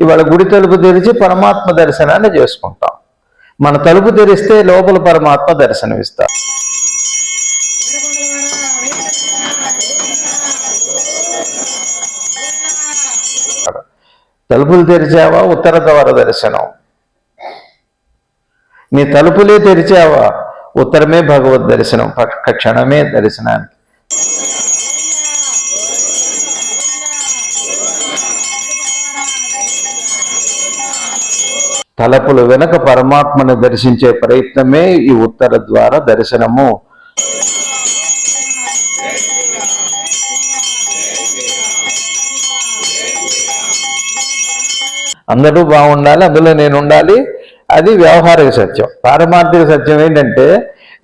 ఇవాళ గుడి తలుపు తెరిచి పరమాత్మ దర్శనాన్ని చేసుకుంటాం. మన తలుపు తెరిస్తే లోపల పరమాత్మ దర్శనమిస్తాం తలుపులు తెరిచావా? ఉత్తర ద్వార దర్శనం. నీ తలుపులే తెరిచావా? ఉత్తరమే భగవద్ దర్శనం పక్క క్షణమే దర్శనానికి. తలపులు వెనక పరమాత్మను దర్శించే ప్రయత్నమే ఈ ఉత్తర ద్వార దర్శనము. అందరూ బాగుండాలి అందులో నేను ఉండాలి అది వ్యవహారిక సత్యం. పారమార్థిక సత్యం ఏంటంటే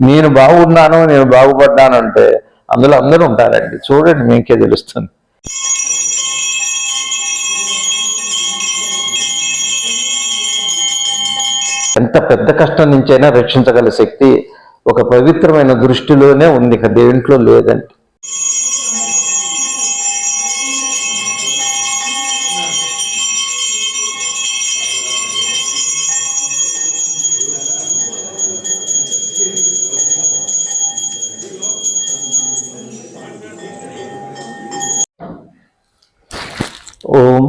నేను బాగున్నాను నేను బాగుపడ్డాను అంటే అందులో అందరూ ఉంటారండి. చూడండి మీకే తెలుస్తుంది. ఎంత పెద్ద కష్టం నుంచైనా రక్షించగల శక్తి ఒక పవిత్రమైన దృష్టిలోనే ఉంది ఇక దేంట్లో లేదండి. ఓం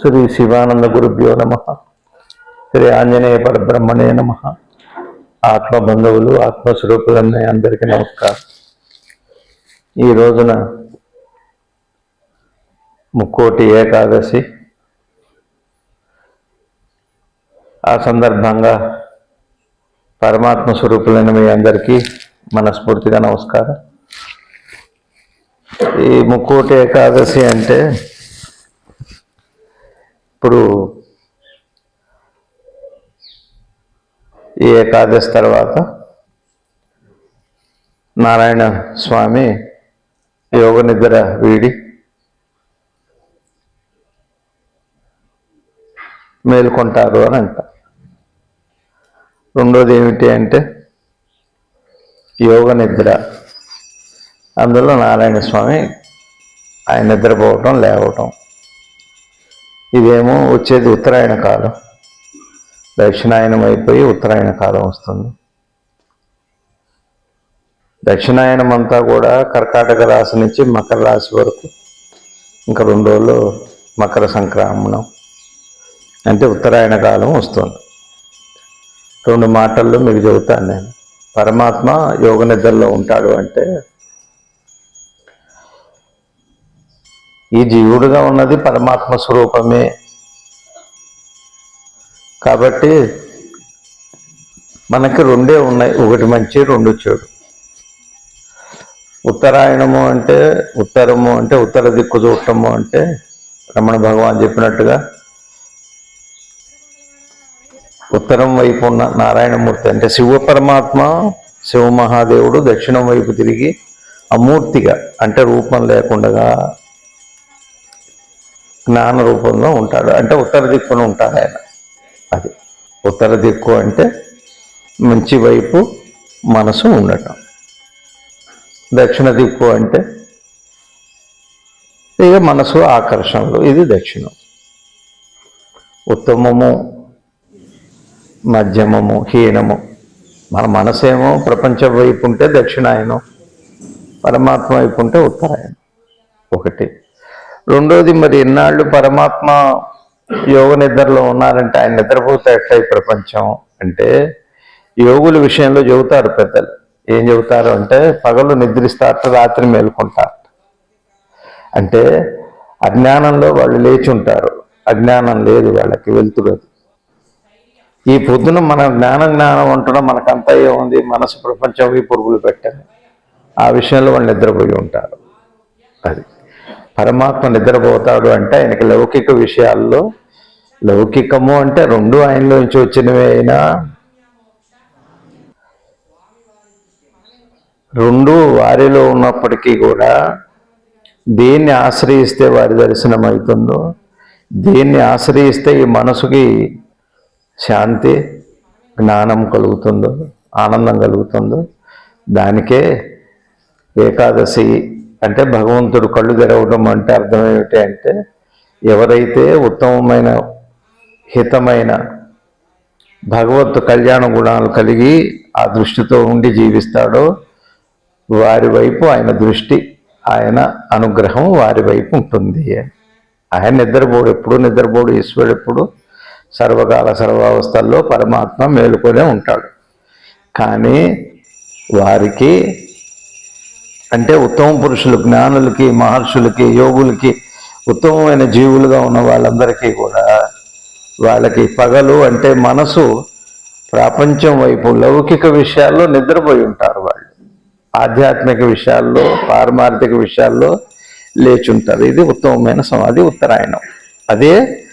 శ్రీ శివానంద గురుభ్యో నమ. శ్రీ ఆంజనేయ పరబ్రహ్మణే నమ. ఆత్మ బంధువులు ఆత్మస్వరూపులన్నీ అందరికీ నమస్కారం. ఈ రోజున ముక్కోటి ఏకాదశి. ఆ సందర్భంగా పరమాత్మ స్వరూపులైన మీ అందరికీ మనస్ఫూర్తిగా నమస్కారం. ఈ ముక్కోటి ఏకాదశి అంటే ఇప్పుడు ఈ ఏకాదశి తర్వాత నారాయణ స్వామి యోగ నిద్ర వీడి మేల్కొంటారు అని అంట. రెండోది ఏమిటి అంటే యోగ నిద్ర. అందులో నారాయణ స్వామి ఆయన నిద్రపోవటం లేవటం. ఇదేమో వచ్చేది ఉత్తరాయణ కాలం. దక్షిణాయనం అయిపోయి ఉత్తరాయణ కాలం వస్తుంది. దక్షిణాయనం అంతా కూడా కర్కాటక రాశి నుంచి మకర రాశి వరకు ఇంకా రెండు రోజులు మకర సంక్రమణం అంటే ఉత్తరాయణ కాలం వస్తుంది. రెండు మాటల్లో మీకు చెబుతాను నేను. పరమాత్మ యోగ నిద్రలో ఉంటాడు అంటే ఈ జీవుడుగా ఉన్నది పరమాత్మ స్వరూపమే. కాబట్టి మనకి రెండే ఉన్నాయి. ఒకటి మంచి రెండు చెడు. ఉత్తరాయణము అంటే ఉత్తరము అంటే ఉత్తర దిక్కు చూడటము అంటే రమణ భగవాన్ చెప్పినట్టుగా ఉత్తరం వైపు ఉన్న నారాయణమూర్తి అంటే శివ పరమాత్మ శివ మహాదేవుడు దక్షిణం వైపు తిరిగి అమూర్తిగా అంటే రూపం లేకుండా జ్ఞాన రూపంలో ఉంటాడు. అంటే ఉత్తర దిక్కున ఉంటాడు ఆయన. అది ఉత్తర దిక్కు అంటే మంచి వైపు మనసు ఉండటం. దక్షిణ దిక్కు అంటే ఇక మనసు ఆకర్షణలు ఇది దక్షిణం. ఉత్తమము మధ్యమము హీనము మన మనసేమో ప్రపంచం వైపు ఉంటే దక్షిణాయనం పరమాత్మ వైపు ఉంటే ఉత్తరాయణం ఒకటి. రెండోది మరి ఎన్నాళ్ళు పరమాత్మ యోగ నిద్రలో ఉన్నారంటే ఆయన నిద్రపోతే ఎట్లా ఈ ప్రపంచం? అంటే యోగుల విషయంలో చెబుతారు పెద్దలు. ఏం చెబుతారు అంటే పగలు నిద్రిస్తారు రాత్రి మేల్కొంటారు అంటే అజ్ఞానంలో వాళ్ళు లేచి ఉంటారు. అజ్ఞానం లేదు వాళ్ళకి వెళ్తులేదు ఈ పొద్దున మన జ్ఞానం జ్ఞానం ఉంటడం మనకంతా ఏముంది? మనసు ప్రపంచం ఈ పురుగులు పెట్టాలి ఆ విషయంలో వాళ్ళు నిద్రపోయి ఉంటారు. అది. పరమాత్మ నిద్రపోతాడు అంటే ఆయనకి లౌకిక విషయాల్లో లౌకికము అంటే రెండు ఆయనలోంచి వచ్చినవే అయినా రెండు వారిలో ఉన్నప్పటికీ కూడా దేన్ని ఆశ్రయిస్తే వారి దర్శనం అవుతుందో దేన్ని ఆశ్రయిస్తే ఈ మనసుకి శాంతి జ్ఞానం కలుగుతుందో ఆనందం కలుగుతుందో దానికే ఏకాదశి అంటే భగవంతుడు కళ్ళు తెరవడం అంటే అర్థం ఏమిటి అంటే ఎవరైతే ఉత్తమమైన హితమైన భగవత్ కళ్యాణ గుణాలు కలిగి ఆ దృష్టితో ఉండి జీవిస్తాడో వారి వైపు ఆయన దృష్టి ఆయన అనుగ్రహం వారి వైపు ఉంటుంది. ఆయన నిద్రపోడు ఎప్పుడు నిద్రపోడు ఈశ్వరుడు ఎప్పుడు సర్వకాల సర్వావస్థల్లో పరమాత్మ మేలుకొనే ఉంటాడు. కానీ వారికి అంటే ఉత్తమ పురుషులు జ్ఞానులకి మహర్షులకి యోగులకి ఉత్తమమైన జీవులుగా ఉన్న వాళ్ళందరికీ కూడా వాళ్ళకి పగలు అంటే మనసు ప్రపంచం వైపు లౌకిక విషయాల్లో నిద్రపోయి ఉంటారు వాళ్ళు. ఆధ్యాత్మిక విషయాల్లో పారమార్థిక విషయాల్లో లేచుంటారు. ఇది ఉత్తమమైన సమాధి ఉత్తరాయణం. అదే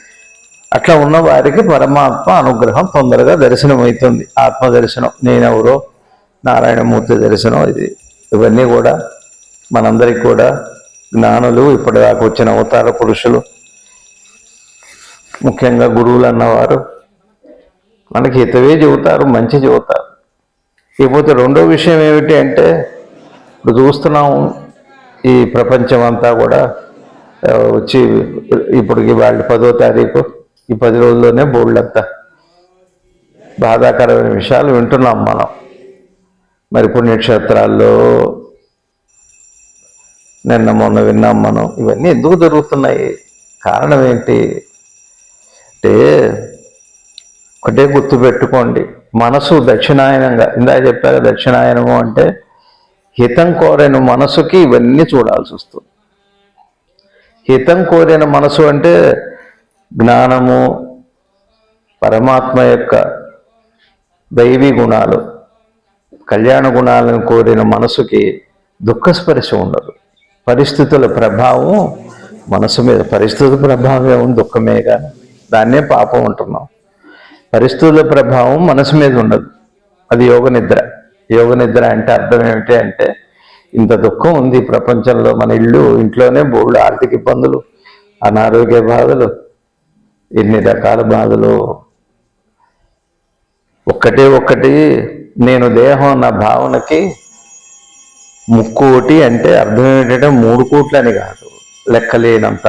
అట్లా ఉన్న వారికి పరమాత్మ అనుగ్రహం తొందరగా దర్శనమవుతుంది. ఆత్మ దర్శనం నేనెవరో? నారాయణమూర్తి దర్శనం. ఇది ఇవన్నీ కూడా మనందరికి కూడా జ్ఞానులు ఇప్పటిదాకా వచ్చిన అవతార పురుషులు ముఖ్యంగా గురువులు అన్నవారు మనకి హితవే చెబుతారు మంచి చెబుతారు. ఇకపోతే రెండో విషయం ఏమిటి అంటే ఇప్పుడు చూస్తున్నాము ఈ ప్రపంచం అంతా కూడా వచ్చి ఇప్పటికి వాళ్ళ పదో తారీఖు ఈ పది రోజుల్లోనే బోర్డులంతా బాధాకరమైన విషయాలు వింటున్నాం మనం. మరి పుణ్యక్షేత్రాల్లో నిన్న మొన్న విన్నాం మనం. ఇవన్నీ ఎందుకు జరుగుతున్నాయి? కారణం ఏంటి? అంటే ఒకటే గుర్తు పెట్టుకోండి. మనసు దక్షిణాయనంగా ఇందా చెప్పారు దక్షిణాయనము అంటే హితం కోరిన మనసుకి ఇవన్నీ చూడాల్సి వస్తుంది. హితం కోరిన మనసు అంటే జ్ఞానము పరమాత్మ యొక్క దైవీ గుణాలు. కళ్యాణ గుణాలను కోరిన మనసుకి దుఃఖస్పర్శ ఉండదు. పరిస్థితుల ప్రభావం మనసు మీద పరిస్థితుల ప్రభావం ఏముంది దుఃఖమేగా దాన్నే పాపం ఉంటున్నాం పరిస్థితుల ప్రభావం మనసు మీద ఉండదు. అది యోగ నిద్ర. యోగ నిద్ర అంటే అర్థం ఏమిటి అంటే ఇంత దుఃఖం ఉంది ప్రపంచంలో మన ఇల్లు ఇంట్లోనే బోళ్ళు ఆర్థిక ఇబ్బందులు అనారోగ్య బాధలు ఎన్ని రకాల బాధలు. ఒక్కటే ఒక్కటి నేను దేహం నా భావనకి ముక్కోటి అంటే అర్థం ఏంటంటే మూడు కోట్లని కాదు. లెక్కలేనంత.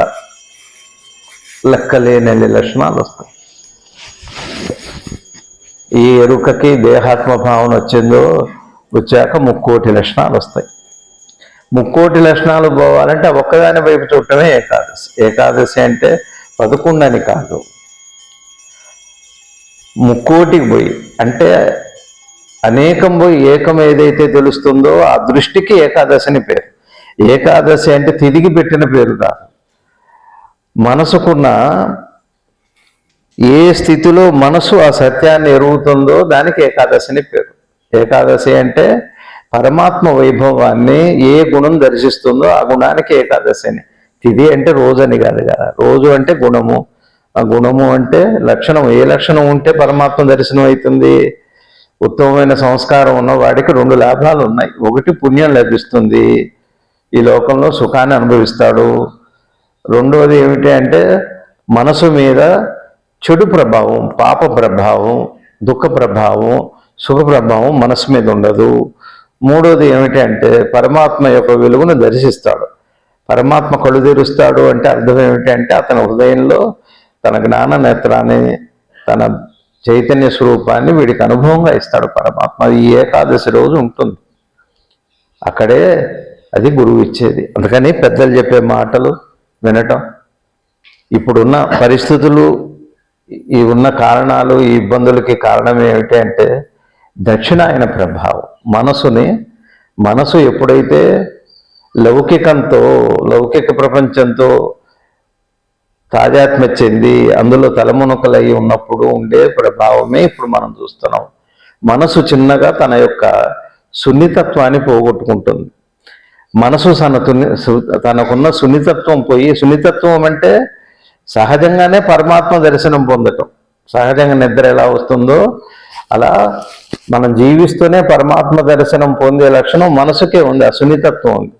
లెక్కలేనన్ని లక్షణాలు వస్తాయి. ఈ ఎరుకకి దేహాత్మ భావన వచ్చిందో వచ్చాక ముక్కోటి లక్షణాలు వస్తాయి. ముక్కోటి లక్షణాలు పోవాలంటే ఒక్కదాని వైపు చూడటమే ఏకాదశి. ఏకాదశి అంటే పదకొండని కాదు. ముక్కోటికి పోయి అంటే అనేకం పోయి ఏకం ఏదైతే తెలుస్తుందో ఆ దృష్టికి ఏకాదశిని పేరు. ఏకాదశి అంటే తిరిగి పెట్టిన పేరు కాదు. మనసుకున్న ఏ స్థితిలో మనసు ఆ సత్యాన్ని ఎరుగుతుందో దానికి ఏకాదశిని పేరు. ఏకాదశి అంటే పరమాత్మ వైభవాన్ని ఏ గుణం దర్శిస్తుందో ఆ గుణానికి ఏకాదశిని తిది అంటే రోజు అని కాదు కదా. రోజు అంటే గుణము. ఆ గుణము అంటే లక్షణం. ఏ లక్షణం ఉంటే పరమాత్మ దర్శనం అవుతుంది? ఉత్తమమైన సంస్కారం ఉన్న వాడికి రెండు లాభాలు ఉన్నాయి. ఒకటి పుణ్యం లభిస్తుంది. ఈ లోకంలో సుఖాన్ని అనుభవిస్తాడు. రెండవది ఏమిటి అంటే మనసు మీద చెడు ప్రభావం పాప ప్రభావం దుఃఖ ప్రభావం సుఖ ప్రభావం మనసు మీద ఉండదు. మూడోది ఏమిటి అంటే పరమాత్మ యొక్క వెలుగును దర్శిస్తాడు. పరమాత్మ కళ్ళు తెరుస్తాడు అంటే అర్థం ఏమిటి అంటే అతని హృదయంలో తన జ్ఞాన నేత్రాన్ని తన చైతన్య స్వరూపాన్ని వీడికి అనుభవంగా ఇస్తాడు పరమాత్మ. అది ఈ ఏకాదశి రోజు ఉంటుంది. అక్కడే అది గురువు ఇచ్చేది. అందుకని పెద్దలు చెప్పే మాటలు వినటం. ఇప్పుడున్న పరిస్థితులు ఈ ఉన్న కారణాలు ఈ ఇబ్బందులకి కారణం ఏమిటి అంటే దక్షిణాయన ప్రభావం. మనసుని మనసు ఎప్పుడైతే లౌకికంతో లౌకిక ప్రపంచంతో తాజాత్మ చెంది అందులో తలమునకలై ఉన్నప్పుడు ఉండే ప్రభావమే ఇప్పుడు మనం చూస్తున్నాం. మనసు చిన్నగా తన యొక్క సున్నితత్వాన్ని పోగొట్టుకుంటుంది. మనసు తన సు- తనకున్న సున్నితత్వం పోయి సున్నితత్వం అంటే సహజంగానే పరమాత్మ దర్శనం పొందటం. సహజంగా నిద్ర ఎలా వస్తుందో అలా మనం జీవిస్తూనే పరమాత్మ దర్శనం పొందే లక్షణం మనసుకే ఉంది ఆ సున్నితత్వం ఉంది.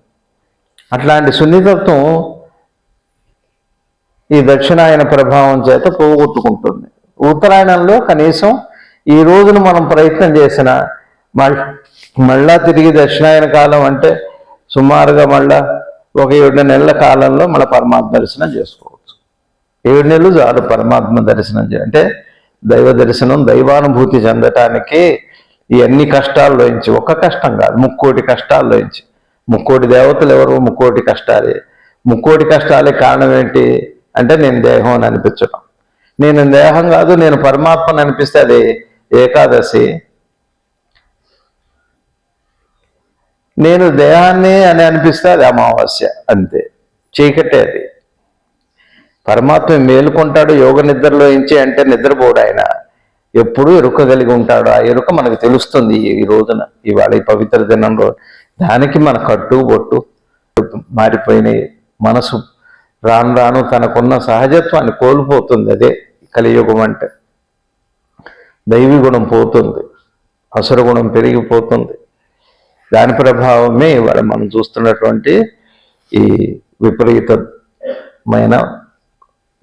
అట్లాంటి సున్నితత్వం ఈ దక్షిణాయన ప్రభావం చేత పోగొట్టుకుంటుంది ఉత్తరాయణంలో కనీసం ఈ రోజున మనం ప్రయత్నం చేసిన మళ్ళీ మళ్ళా తిరిగి దక్షిణాయన కాలం అంటే సుమారుగా మళ్ళా ఒక ఏడు నెలల కాలంలో మన పరమాత్మ దర్శనం చేసుకోవచ్చు. ఏడు నెలలు చాలు పరమాత్మ దర్శనం అంటే దైవ దర్శనం దైవానుభూతి చెందటానికి ఈ అన్ని కష్టాల్లోంచి ఒక కష్టం కాదు ముక్కోటి కష్టాల్లోంచి ముక్కోటి దేవతలు ఎవరు? ముక్కోటి కష్టాలే. ముక్కోటి కష్టాలే కారణం ఏంటి? అంటే నేను దేహం అని అనిపించడం నేను దేహం కాదు నేను పరమాత్మని అనిపిస్తే అది ఏకాదశి. నేను దేహాన్ని అని అనిపిస్తే అది అమావాస్య అంతే. చీకటే అది. పరమాత్మ మేలుకుంటాడు యోగ నిద్రలో ఇంచి అంటే నిద్రపోడు ఆయన. ఎప్పుడు ఎరుక కలిగి ఉంటాడు. ఆ ఎరుక మనకు తెలుస్తుంది ఈ రోజున ఇవాళ ఈ పవిత్ర దినంలో. దానికి మన కట్టు బొట్టు మారిపోయినాయి. మనసు రాను రాను తనకున్న సహజత్వాన్ని కోల్పోతుంది అదే కలియుగం అంటే. దైవీ గుణం పోతుంది అసురగుణం పెరిగిపోతుంది. దాని ప్రభావమే ఇవాళ మనం చూస్తున్నటువంటి ఈ విపరీతమైన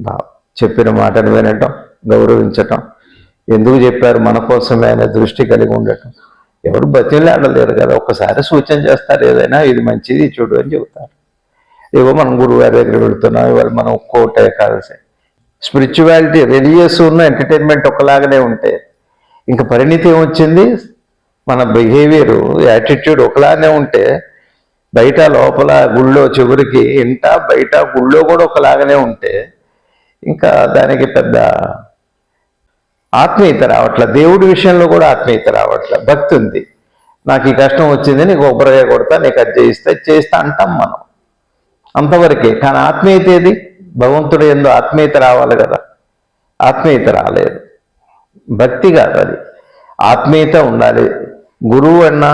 భావం చెప్పిన మాటను వినటం గౌరవించటం ఎందుకు చెప్పారు మన కోసమే అనే దృష్టి కలిగి ఉండటం. ఎవరు బతిలాడలేరు కదా ఒక్కసారి సూచన చేస్తారు ఏదైనా ఇది మంచిది చూడు అని చెబుతారు. ఏవో మనం గురువుగారి దగ్గర వెళుతున్నాం ఇవాళ మనం ఒక్కోటే ఏకాదశి. స్పిరిచువాలిటీ రిలీజియస్ ఉన్న ఎంటర్టైన్మెంట్ ఒకలాగానే ఉంటే ఇంకా పరిణితి ఏమొచ్చింది? మన బిహేవియర్ యాటిట్యూడ్ ఒకలానే ఉంటే బయట లోపల గుళ్ళో చివరికి ఇంట బయట గుళ్ళో కూడా ఒకలాగానే ఉంటే ఇంకా దానికి పెద్ద ఆత్మీయత రావట్ల. దేవుడి విషయంలో కూడా ఆత్మీయత రావట్ల. భక్తి ఉంది. నాకు ఈ కష్టం వచ్చింది నీకు కొబ్బరికాయ కొడతా నీకు అది చేయిస్తా చేస్తా అంటాం మనం. అంతవరకే. కానీ ఆత్మీయత ఏది? భగవంతుడు ఎందు ఆత్మీయత రావాలి కదా. ఆత్మీయత రాలేదు. భక్తి కాదు అది. ఆత్మీయత ఉండాలి. గురువు అన్నా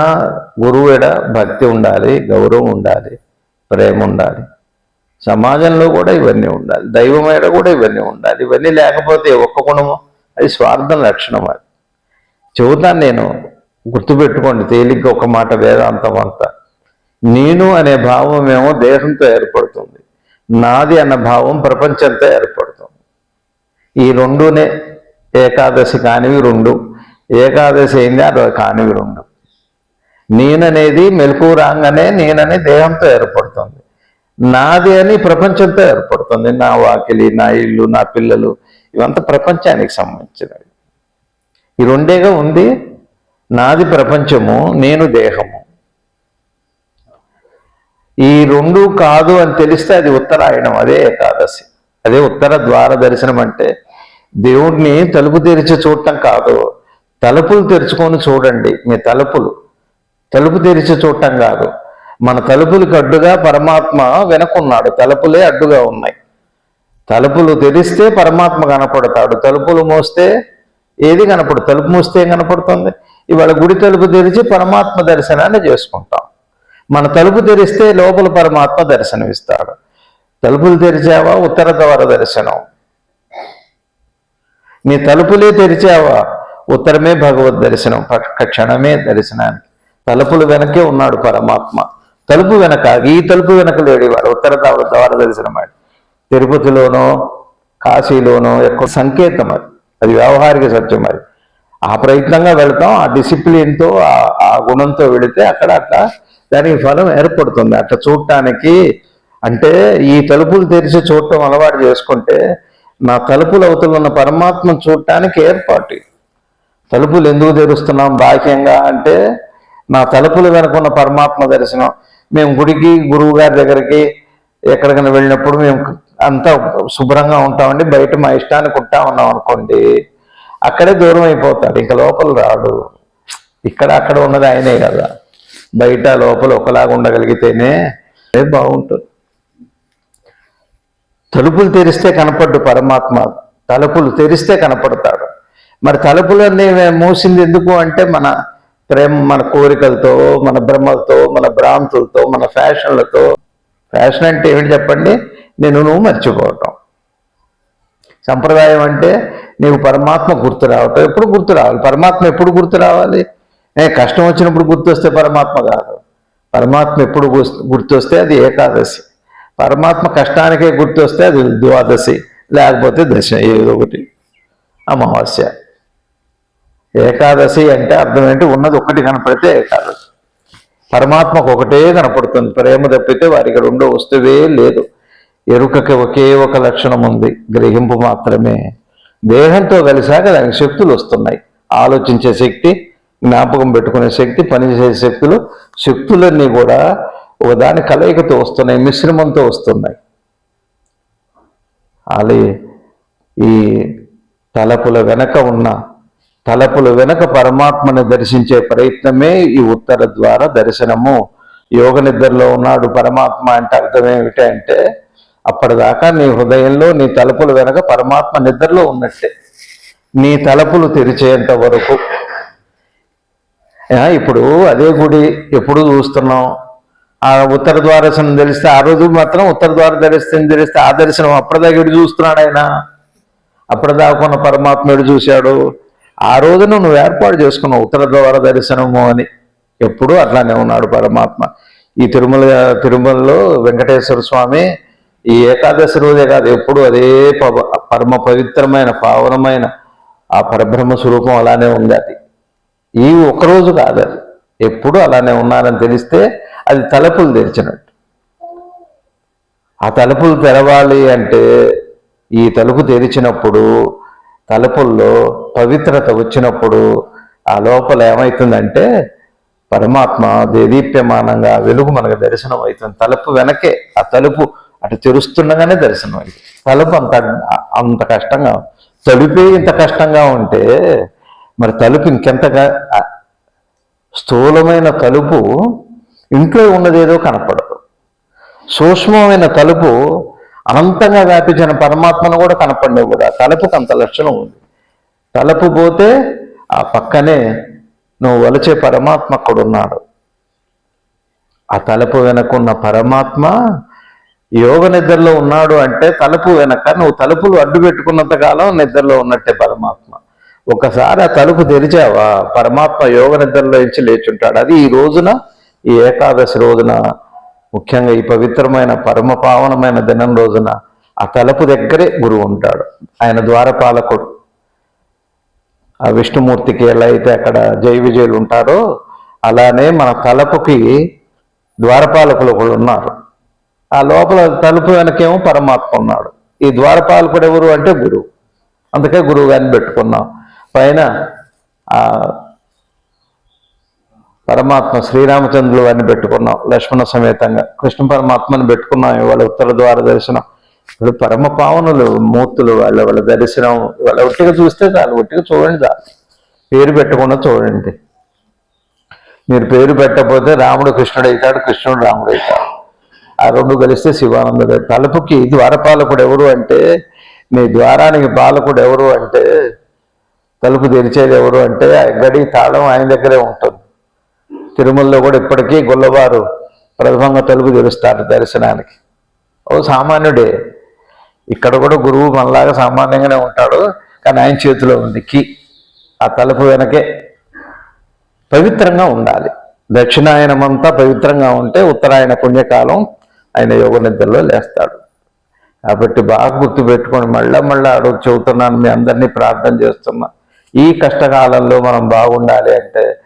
గురువుడ భక్తి ఉండాలి గౌరవం ఉండాలి ప్రేమ ఉండాలి. సమాజంలో కూడా ఇవన్నీ ఉండాలి. దైవమైన కూడా ఇవన్నీ ఉండాలి. ఇవన్నీ లేకపోతే ఒక్క గుణము? అది స్వార్థం లక్షణం అది. చెబుతాను నేను గుర్తుపెట్టుకోండి. తేలిగ్గా ఒక మాట వేదాంతం అంతా. నేను అనే భావం ఏమో దేహంతో ఏర్పడుతుంది. నాది అన్న భావం ప్రపంచంతో ఏర్పడుతుంది. ఈ రెండునే ఏకాదశి కానివి రెండు. ఏకాదశి అయింది అది కానివి రెండు. నేననేది మెలకు రాగానే నేననే దేహంతో ఏర్పడుతుంది. నాది అని ప్రపంచంతో ఏర్పడుతుంది. నా వాకిలి నా ఇల్లు నా పిల్లలు ఇవంతా ప్రపంచానికి సంబంధించినవి. ఈ రెండేగా ఉంది. నాది ప్రపంచము నేను దేహము. ఈ రెండు కాదు అని తెలిస్తే అది ఉత్తరాయణం అదే ఏకాదశి. అదే ఉత్తర ద్వార దర్శనం అంటే దేవుడిని తలుపు తెరిచి చూడటం కాదు. తలుపులు తెరుచుకొని చూడండి మీ తలుపులు. తలుపు తెరిచి చూడటం కాదు. మన తలుపులకు అడ్డుగా పరమాత్మ వెనకున్నాడు. తలుపులే అడ్డుగా ఉన్నాయి. తలుపులు తెరిస్తే పరమాత్మ కనపడతాడు. తలుపులు మోస్తే ఏది కనపడు తలుపు మూస్తే ఏం కనపడుతుంది? ఇవాళ గుడి తలుపు తెరిచి పరమాత్మ దర్శనాన్ని చేసుకుంటాం. మన తలుపు తెరిస్తే లోపల పరమాత్మ దర్శనమిస్తాడు. తలుపులు తెరిచావా? ఉత్తర ద్వార దర్శనం. నీ తలుపులే తెరిచావా? ఉత్తరమే భగవద్ దర్శనం క్షణమే దర్శనానికి. తలుపులు వెనకే ఉన్నాడు పరమాత్మ. తలుపు వెనక ఈ తలుపు వెనక లేడేవాడు ఉత్తర ద్వార ద్వార దర్శనం అది తిరుపతిలోనో కాశీలోనో ఎక్కువ సంకేతం అది. అది వ్యవహారిక సత్యం అది ఆ ప్రయత్నంగా వెళతాం ఆ డిసిప్లిన్తో ఆ గుణంతో వెళితే అక్కడ అట్లా దానికి ఫలం ఏర్పడుతుంది. అట్లా చూడటానికి అంటే ఈ తలుపులు తెరిచి చూడటం అలవాటు చేసుకుంటే నా తలుపులు అవుతున్న పరమాత్మను పరమాత్మ చూడటానికి ఏర్పాటు. తలుపులు ఎందుకు తెరుస్తున్నాం? బాహ్యంగా అంటే నా తలుపులు వెనుకున్న పరమాత్మ దర్శనం. మేము గుడికి గురువు గారి దగ్గరికి ఎక్కడికైనా వెళ్ళినప్పుడు మేము అంతా శుభ్రంగా ఉంటామండి. బయట మా ఇష్టానికి ఉంటా ఉన్నాం అనుకోండి. అక్కడే దూరం అయిపోతాడు. ఇంకా లోపల రాడు. ఇక్కడ అక్కడ ఉన్నది ఆయనే కదా. బయట లోపల ఒకలాగా ఉండగలిగితేనే బాగుంటుంది. తలుపులు తెరిస్తే కనపడ్డు పరమాత్మ తలుపులు తెరిస్తే కనపడతాడు. మరి తలుపులన్నీ మూసింది ఎందుకు అంటే మన ప్రేమ మన కోరికలతో మన భ్రమలతో మన భ్రాంతులతో మన ఫ్యాషన్లతో. ఫ్యాషన్ అంటే ఏమిటి చెప్పండి? నేను నువ్వు మర్చిపోవటం. సంప్రదాయం అంటే నీవు పరమాత్మ గుర్తు రావటం ఎప్పుడు గుర్తు రావాలి? పరమాత్మ ఎప్పుడు గుర్తు రావాలి? కష్టం వచ్చినప్పుడు గుర్తొస్తే పరమాత్మ కాదు. పరమాత్మ ఎప్పుడు గుర్తొస్తే అది ఏకాదశి. పరమాత్మ కష్టానికే గుర్తొస్తే అది ద్వాదశి లేకపోతే దశ ఏదో ఒకటి. అమావాస్య. ఏకాదశి అంటే అర్థం ఏంటి ఉన్నది ఒకటి కనపడితే ఏకాదశి. పరమాత్మకు ఒకటే కనపడుతుంది. ప్రేమ తప్పితే వారికి రెండో వస్తువే లేదు. ఎరుకకి ఒకే ఒక లక్షణం ఉంది. గ్రహింపు మాత్రమే. దేహంతో కలిసాక దానికి శక్తులు వస్తున్నాయి. ఆలోచించే శక్తి జ్ఞాపకం పెట్టుకునే శక్తి పనిచేసే శక్తులు శక్తులన్నీ కూడా ఒకదాని కలయికతో వస్తున్నాయి మిశ్రమంతో వస్తున్నాయి. అలాగే ఈ తలపుల వెనక ఉన్న తలపుల వెనక పరమాత్మని దర్శించే ప్రయత్నమే ఈ ఉత్తర ద్వారా దర్శనము. యోగ నిద్రలో ఉన్నాడు పరమాత్మ అంటే అర్థం ఏమిటి అంటే అప్పటిదాకా నీ హృదయంలో నీ తలుపుల వెనక పరమాత్మ నిద్రలో ఉన్నట్టే. నీ తలుపులు తెరిచేంత వరకు ఇప్పుడు అదే గుడి ఎప్పుడు చూస్తున్నాం? ఆ ఉత్తర ద్వారశనం తెలిస్తే ఆ రోజు మాత్రం ఉత్తర ద్వార దర్శనం తెలిస్తే ఆ దర్శనం అప్పటిదాకా ఎడు చూస్తున్నాడు ఆయన? అప్పటిదాకా ఉన్న పరమాత్మ ఎడు చూశాడు? ఆ రోజున నువ్వు ఏర్పాటు చేసుకున్నావు ఉత్తర ద్వార దర్శనము అని. ఎప్పుడు అట్లానే ఉన్నాడు పరమాత్మ. ఈ తిరుమల తిరుమలలో వెంకటేశ్వర స్వామి ఈ ఏకాదశి రోజే కాదు ఎప్పుడు అదే పరమ పవిత్రమైన పావనమైన ఆ పరబ్రహ్మ స్వరూపం అలానే ఉంది అది. ఈ ఒక్కరోజు కాదు అది. ఎప్పుడు అలానే ఉన్నారని తెలిస్తే అది తలుపులు తెరిచినట్టు. ఆ తలుపులు తెరవాలి అంటే ఈ తలుపు తెరిచినప్పుడు తలుపుల్లో పవిత్రత వచ్చినప్పుడు ఆ లోపల ఏమవుతుందంటే పరమాత్మ దేదీప్యమానంగా వెలుగు మనకు దర్శనం అవుతుంది. తలుపు వెనకే ఆ తలుపు అటు తెరుస్తుండగానే దర్శనం అవుతుంది. తలుపు అంత అంత కష్టంగా తలుపే ఇంత కష్టంగా ఉంటే మరి తలుపు ఇంకెంతగా స్థూలమైన తలుపు ఇంట్లో ఉన్నదేదో కనపడదు. సూక్ష్మమైన తలుపు అనంతంగా వ్యాపించిన పరమాత్మను కూడా కనపడలేవు కూడా తలుపుకు అంత లక్షణం ఉంది. తలుపు పోతే ఆ పక్కనే నువ్వు వలచే పరమాత్మ అక్కడ ఉన్నాడు ఆ తలుపు వెనకున్న పరమాత్మ యోగ నిద్రలో ఉన్నాడు అంటే తలుపు వెనక నువ్వు తలుపులు అడ్డు పెట్టుకున్నంత కాలం నిద్రలో ఉన్నట్టే పరమాత్మ. ఒకసారి ఆ తలుపు తెరిచావా? పరమాత్మ యోగ నిద్రలో ఇచ్చి లేచుంటాడు. అది ఈ రోజున ఈ ఏకాదశి రోజున ముఖ్యంగా ఈ పవిత్రమైన పరమ పావనమైన దినం రోజున ఆ తలుపు దగ్గరే గురువు ఉంటాడు. ఆయన ద్వారపాలకుడు. ఆ విష్ణుమూర్తికి ఎలా అయితే అక్కడ జై విజయులు ఉంటారో అలానే మన తలపుకి ద్వారపాలకులు ఒకళ్ళు ఉన్నారు. ఆ లోపల తలుపు వెనకేమో పరమాత్మ ఉన్నాడు. ఈ ద్వారపాలకుడు ఎవరు అంటే గురువు. అందుకే గురువు గారిని పెట్టుకున్నాం. పైన పరమాత్మ శ్రీరామచంద్రులు వారిని పెట్టుకున్నాం లక్ష్మణ సమేతంగా. కృష్ణ పరమాత్మని పెట్టుకున్నాం ఇవాళ ఉత్తర ద్వార దర్శనం. ఇప్పుడు పరమ పావనులు మూర్తులు వాళ్ళ వాళ్ళ దర్శనం వాళ్ళ ఒట్టిగా చూస్తే చాలు ఒట్టిగా చూడండి చాలు. పేరు పెట్టకుండా చూడండి. మీరు పేరు పెట్టకపోతే రాముడు కృష్ణుడు అవుతాడు కృష్ణుడు రాముడు అవుతాడు. ఆ రెండు కలిస్తే శివానందుడు తలుపుకి ద్వారపాలకుడు ఎవరు అంటే నీ ద్వారానికి పాలకుడు ఎవరు అంటే తలుపు తెరిచేది ఎవరు అంటే గడి తాళం ఆయన దగ్గరే ఉంటుంది. తిరుమలలో కూడా ఇప్పటికీ గొల్లవారు ప్రథమంగా తలుపు తెరుస్తారు దర్శనానికి. ఓ సామాన్యుడే. ఇక్కడ కూడా గురువు మనలాగా సామాన్యంగానే ఉంటాడు కానీ ఆయన చేతిలో ఉంది కి. ఆ తలుపు వెనకే పవిత్రంగా ఉండాలి. దక్షిణాయనమంతా పవిత్రంగా ఉంటే ఉత్తరాయణ పుణ్యకాలం ఆయన యోగ నిద్రలో లేస్తాడు. కాబట్టి బాగా గుర్తు పెట్టుకొని మళ్ళా మళ్ళా అడుగు చెబుతున్నాను మీ అందరినీ ప్రార్థన చేస్తున్నా. ఈ కష్టకాలంలో మనం బాగుండాలి అంటే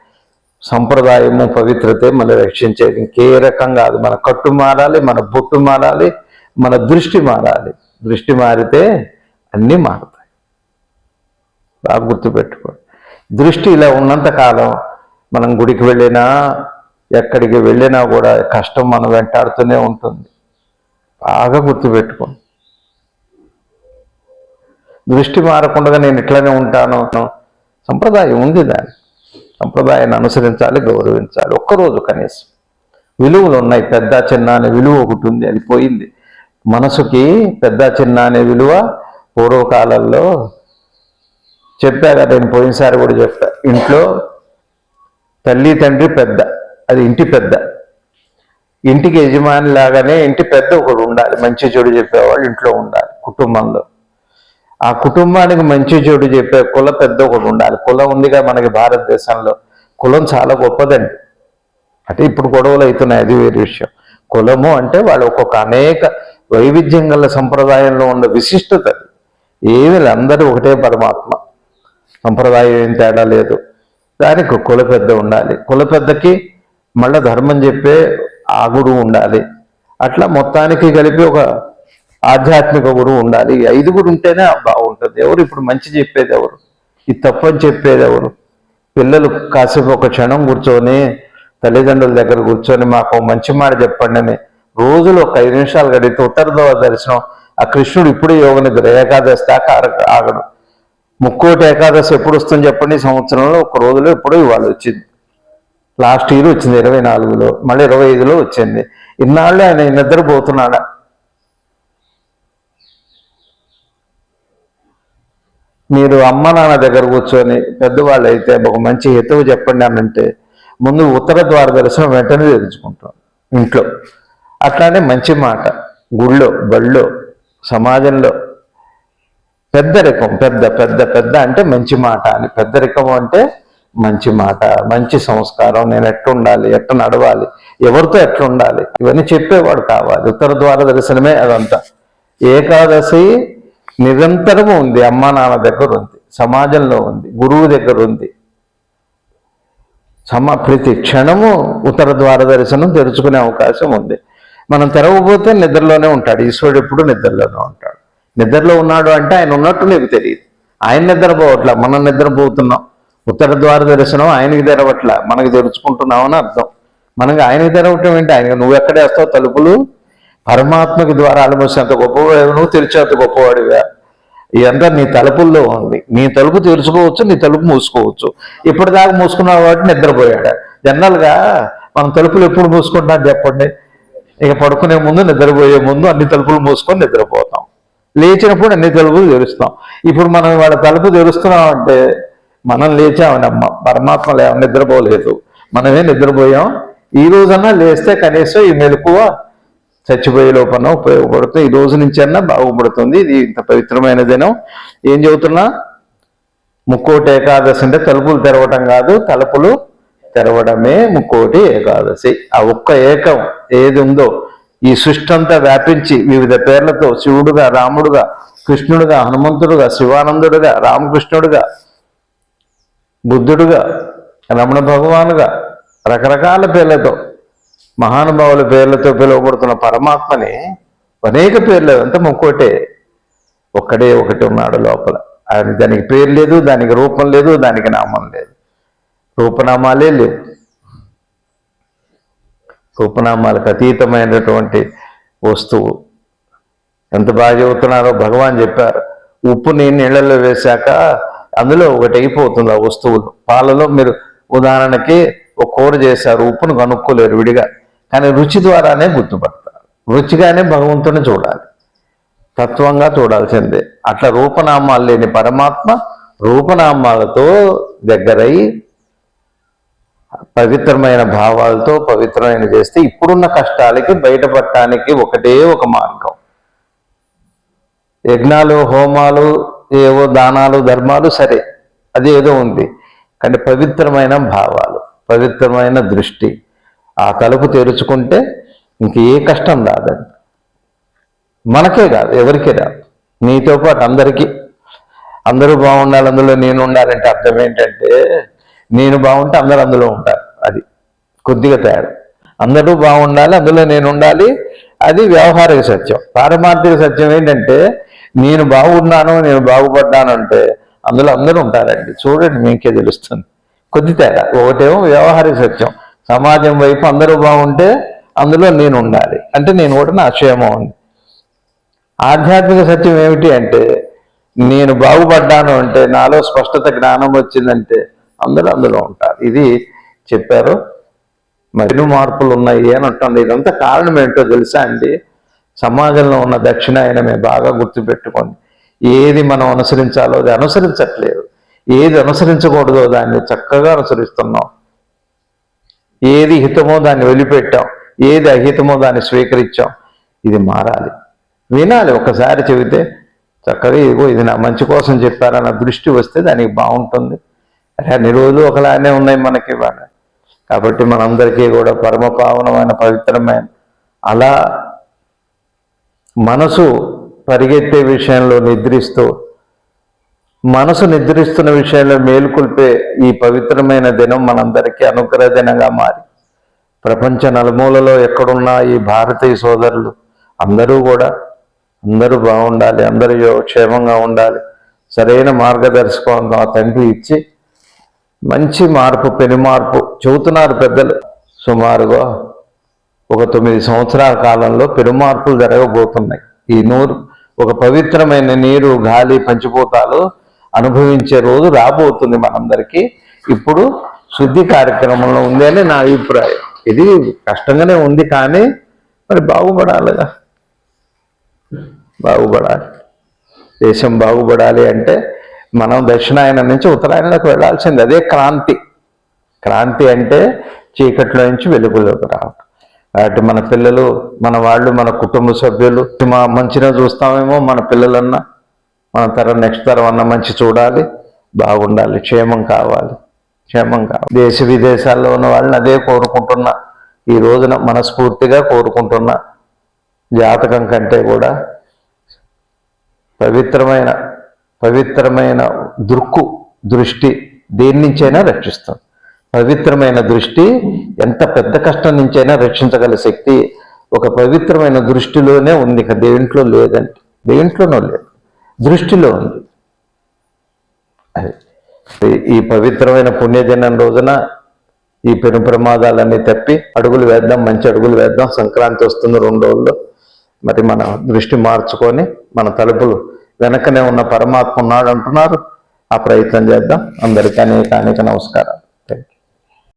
సంప్రదాయము పవిత్రతే మనం రక్షించేది. ఇంకే రకం కాదు. మన కట్టు మారాలి మన బొట్టు మారాలి మన దృష్టి మారాలి. దృష్టి మారితే అన్నీ మారుతాయి. బాగా గుర్తుపెట్టుకోండి దృష్టి ఇలా ఉన్నంత కాలం మనం గుడికి వెళ్ళినా ఎక్కడికి వెళ్ళినా కూడా కష్టం మనం వెంటాడుతూనే ఉంటుంది. బాగా గుర్తుపెట్టుకోండి దృష్టి మారకుండా నేను ఇట్లానే ఉంటాను. సంప్రదాయం ఉంది దాని. సంప్రదాయాన్ని అనుసరించాలి గౌరవించాలి. ఒక్కరోజు కనీసం. విలువలు ఉన్నాయి పెద్ద చిన్న అనే విలువ ఒకటి ఉంది అది పోయింది. మనసుకి పెద్ద చిన్న అనే విలువ పూర్వకాలంలో చెప్పా కదా నేను పోయినసారి కూడా చెప్పా. ఇంట్లో తల్లి తండ్రి పెద్ద అది ఇంటి పెద్ద. ఇంటికి యజమాని లాగానే ఇంటి పెద్ద ఒకడు ఉండాలి. మంచి చెడు చెప్పేవాళ్ళు ఇంట్లో ఉండాలి కుటుంబంలో. ఆ కుటుంబానికి మంచి చెడు చెప్పే కుల పెద్ద ఒకటి ఉండాలి. కులం ఉందిగా మనకి భారతదేశంలో. కులం చాలా గొప్పదండి. అంటే ఇప్పుడు గొడవలు అవుతున్నాయి అది వేరే విషయం. కులము అంటే వాళ్ళు ఒక్కొక్క అనేక వైవిధ్యం గల సంప్రదాయంలో ఉన్న విశిష్టత ఏమి అందరూ ఒకటే పరమాత్మ. సంప్రదాయం ఏం తేడా లేదు. దానికి కుల పెద్ద ఉండాలి. కుల పెద్దకి మళ్ళా ధర్మం చెప్పే ఆగుడు ఉండాలి. అట్లా మొత్తానికి కలిపి ఒక ఆధ్యాత్మిక గురువు ఉండాలి. ఐదుగురు ఉంటేనే బాగుంటుంది ఎవరు ఇప్పుడు మంచి చెప్పేది ఎవరు? ఇది తప్పని చెప్పేది ఎవరు? పిల్లలు కాసేపు ఒక క్షణం కూర్చొని తల్లిదండ్రుల దగ్గర కూర్చొని మాకు మంచి మాట చెప్పండి అని రోజులు ఒక ఐదు నిమిషాలు గడిగితే ఉత్తర దర్శనం ఆ కృష్ణుడు ఇప్పుడే యోగ ఏకాదశి దాకా ఆగ- ఆగడు. ముక్కోటి ఏకాదశి ఎప్పుడు వస్తుంది చెప్పండి. సంవత్సరంలో ఒక రోజులో ఎప్పుడో ఇవాళ వచ్చింది. లాస్ట్ ఇయర్ వచ్చింది ఇరవై నాలుగులో మళ్ళీ ఇరవై ఐదులో వచ్చింది. ఇన్నాళ్ళు ఆయన నిద్రపోతున్నాడా? మీరు అమ్మ నాన్న దగ్గర కూర్చొని పెద్దవాళ్ళు అయితే ఒక మంచి హితవు చెప్పండి అని అంటే ముందు ఉత్తర ద్వార దర్శనం వెంటనే తెలుసుకుంటాం ఇంట్లో. అట్లానే మంచి మాట గుళ్ళో బళ్ళో సమాజంలో. పెద్దరికం పెద్ద పెద్ద పెద్ద అంటే మంచి మాట అని. పెద్దరికం అంటే మంచి మాట మంచి సంస్కారం నేను ఎట్లుండాలి ఎట్లా నడవాలి ఎవరితో ఎట్లుండాలి ఇవన్నీ చెప్పేవాడు కావాలి. ఉత్తర ద్వార దర్శనమే అదంతా. ఏకాదశి నిరంతరము ఉంది అమ్మా నాన్న దగ్గర ఉంది సమాజంలో ఉంది గురువు దగ్గర ఉంది. సమ ప్రతి క్షణము ఉత్తర ద్వార దర్శనం తెరుచుకునే అవకాశం ఉంది. మనం తెరవబోతే నిద్రలోనే ఉంటాడు ఈశ్వరుడు ఎప్పుడు నిద్రలోనే ఉంటాడు. నిద్రలో ఉన్నాడు అంటే ఆయన ఉన్నట్టు నీకు తెలియదు. ఆయన నిద్రపోవట్లా మనం నిద్రపోతున్నాం. ఉత్తర ద్వార దర్శనం ఆయనకి తెరవట్లా మనకి తెరుచుకుంటున్నామని అర్థం. మనకి ఆయనకి తెరవటం ఏంటి? ఆయన నువ్వు ఎక్కడేస్తావు తలుపులు? పరమాత్మకి ద్వారాలు అంత గొప్పవాడు నువ్వు తెరిచేంత గొప్పవాడివా. ఇదంతా నీ తలుపుల్లో ఉంది. నీ తలుపు తెరుచుకోవచ్చు నీ తలుపు మూసుకోవచ్చు. ఇప్పటిదాకా మూసుకున్న కాబట్టి నిద్రపోయాడు. జనరల్గా మనం తలుపులు ఎప్పుడు మూసుకుంటాం చెప్పండి? ఇక పడుకునే ముందు నిద్రపోయే ముందు అన్ని తలుపులు మూసుకొని నిద్రపోతాం. లేచినప్పుడు అన్ని తలుపులు తెరుస్తాం. ఇప్పుడు మనం వాళ్ళ తలుపు తెరుస్తున్నాం అంటే మనం లేచామనమ్మ. పరమాత్మ లే నిద్రపోలేదు. మనమే నిద్రపోయాం. ఈ రోజన్నా లేస్తే కనీసం ఈ మెలకువ చచ్చిపోయే లోపల ఉపయోగపడుతుంది ఈ రోజు నుంచి అన్నా బాగుపడుతుంది. ఇది ఇంత పవిత్రమైన దినం. ఏం చెబుతున్నా ముక్కోటి ఏకాదశి అంటే తలుపులు తెరవటం కాదు తలుపులు తెరవడమే ముక్కోటి ఏకాదశి. ఆ ఒక్క ఏకం ఏది ఉందో ఈ సృష్టి అంతా వ్యాపించి వివిధ పేర్లతో శివుడుగా రాముడుగా కృష్ణుడుగా హనుమంతుడుగా శివానందుడుగా రామకృష్ణుడుగా బుద్ధుడుగా రమణ భగవానుగా రకరకాల పేర్లతో మహానుభావుల పేర్లతో పిలువబడుతున్న పరమాత్మని అనేక పేర్లు అంతా ముక్కోటే. ఒక్కడే ఒకటి ఉన్నాడు లోపల. అది దానికి పేరు లేదు దానికి రూపం లేదు దానికి నామం లేదు. రూపనామాలే లేవు. రూపనామాలకు అతీతమైనటువంటి వస్తువు. ఎంత బాగా చెబుతున్నారో భగవాన్ చెప్పారు. ఉప్పుని నీళ్ళల్లో వేశాక అందులో ఒకటి అయిపోతుంది ఆ వస్తువులు. పాలలో మీరు ఉదాహరణకి ఒక కూర చేశారు ఉప్పును కనుక్కోలేరు విడిగా. కానీ రుచి ద్వారానే గుర్తుపడతారు. రుచిగానే భగవంతుని చూడాలి. తత్వంగా చూడాల్సిందే. అట్లా రూపనామాలు లేని పరమాత్మ రూపనామాలతో దగ్గరై పవిత్రమైన భావాలతో పవిత్రమైన చేస్తే ఇప్పుడున్న కష్టాలకి బయటపడటానికి ఒకటే ఒక మార్గం. యజ్ఞాలు హోమాలు ఏవో దానాలు ధర్మాలు సరే అది ఏదో ఉంది. కానీ పవిత్రమైన భావాలు పవిత్రమైన దృష్టి ఆ తలుపు తెరుచుకుంటే ఇంక ఏ కష్టం రాదండి మనకే కాదు ఎవరికీ రాదు. నీతో పాటు అందరికీ. అందరూ బాగుండాలి అందులో నేను ఉండాలంటే అర్థం ఏంటంటే నేను బాగుంటే అందరూ అందులో ఉంటారు. అది కొద్దిగా తేడా. అందరూ బాగుండాలి అందులో నేను ఉండాలి అది వ్యవహారిక సత్యం. పారమార్థిక సత్యం ఏంటంటే నేను బాగున్నాను నేను బాగుపడ్డాను అంటే అందులో అందరూ ఉంటారండి. చూడండి మీకే తెలుస్తుంది. కొద్ది తేడా. ఒకటేమో వ్యవహారిక సత్యం. సమాజం వైపు అందరూ బాగుంటే అందులో నేను ఉండాలి. అంటే నేను కూడా నా క్షేమం ఉంది. ఆధ్యాత్మిక సత్యం ఏమిటి అంటే నేను బాగుపడ్డాను అంటే నాలో స్పష్టత జ్ఞానం వచ్చిందంటే అందరూ అందులో ఉంటారు. ఇది చెప్పారు. మరిన్ని మార్పులు ఉన్నాయి అని అంటుంది. ఇదంతా కారణం ఏంటో తెలుసా అండి? సమాజంలో ఉన్న దక్షిణాయనమే బాగా గుర్తుపెట్టుకోండి. ఏది మనం అనుసరించాలో అది అనుసరించట్లేదు. ఏది అనుసరించకూడదో దాన్ని చక్కగా అనుసరిస్తున్నాం. ఏది హితమో దాన్ని వదిలిపెట్టాం ఏది అహితమో దాన్ని స్వీకరించాం ఇది మారాలి. వినాలి ఒకసారి చెబితే చక్కగా ఇదిగో ఇది నా మంచి కోసం చెప్పారన్న దృష్టి వస్తే దానికి బాగుంటుంది. అరే అన్ని రోజులు ఒకలానే ఉన్నాయి మనకి ఇవాళ. కాబట్టి మనందరికీ కూడా పరమ పావనమైన పవిత్రమైన అలా మనసు పరిగెత్తే విషయంలో నిద్రిస్తూ మనసు నిద్రిస్తున్న విషయంలో మేలుకొల్పే ఈ పవిత్రమైన దినం మనందరికీ అనుగ్రహ దినంగా మారి. ప్రపంచ నలుమూలలో ఎక్కడున్నా ఈ భారతీయ సోదరులు అందరూ కూడా అందరూ బాగుండాలి అందరూ క్షేమంగా ఉండాలి సరైన మార్గదర్శకం ఆ తండ్రి ఇచ్చి మంచి మార్పు పెను మార్పు చెబుతున్నారు పెద్దలు. సుమారుగా ఒక తొమ్మిది సంవత్సరాల కాలంలో పెరుమార్పులు జరగబోతున్నాయి. ఈ నూరు ఒక పవిత్రమైన నీరు గాలి పంచిపోతాలు అనుభవించే రోజు రాబోతుంది మనందరికీ. ఇప్పుడు శుద్ధి కార్యక్రమంలో ఉంది అని నా అభిప్రాయం. ఇది కష్టంగానే ఉంది కానీ మరి బాగుపడాలిగా బాగుపడాలి. దేశం బాగుపడాలి అంటే మనం దక్షిణాయనం నుంచి ఉత్తరాయణంలోకి వెళ్ళాల్సింది అదే క్రాంతి. క్రాంతి అంటే చీకట్లో నుంచి వెలుగులోకి రావడం కాబట్టి మన పిల్లలు మన వాళ్ళు మన కుటుంబ సభ్యులు మా మంచిగా చూస్తామేమో మన పిల్లలన్నా. మన తరం నెక్స్ట్ తరం అన్న మంచి చూడాలి బాగుండాలి క్షేమం కావాలి క్షేమం కావాలి. దేశ విదేశాల్లో ఉన్న వాళ్ళని అదే కోరుకుంటున్నా ఈ రోజున మనస్ఫూర్తిగా కోరుకుంటున్నా జాతకం కంటే కూడా పవిత్రమైన పవిత్రమైన దృక్కు దృష్టి దేని నుంచైనా రక్షిస్తుంది. పవిత్రమైన దృష్టి ఎంత పెద్ద కష్టం నుంచైనా రక్షించగల శక్తి ఒక పవిత్రమైన దృష్టిలోనే ఉంది. ఇక దేంట్లో లేదంటే దేంట్లోనూ లేదు. దృష్టిలో ఉంది. అది ఈ- పవిత్రమైన పుణ్యదినం రోజున ఈ పెను ప్రమాదాలన్నీ తప్పి అడుగులు వేద్దాం మంచి అడుగులు వేద్దాం. సంక్రాంతి వస్తుంది రెండు రోజుల్లో. మరి మన దృష్టి మార్చుకొని మన తలుపులు వెనకనే ఉన్న పరమాత్మ ఉన్నాడు అంటున్నారు. ఆ ప్రయత్నం చేద్దాం. అందరికీ అనేక అనేక నమస్కారాలు.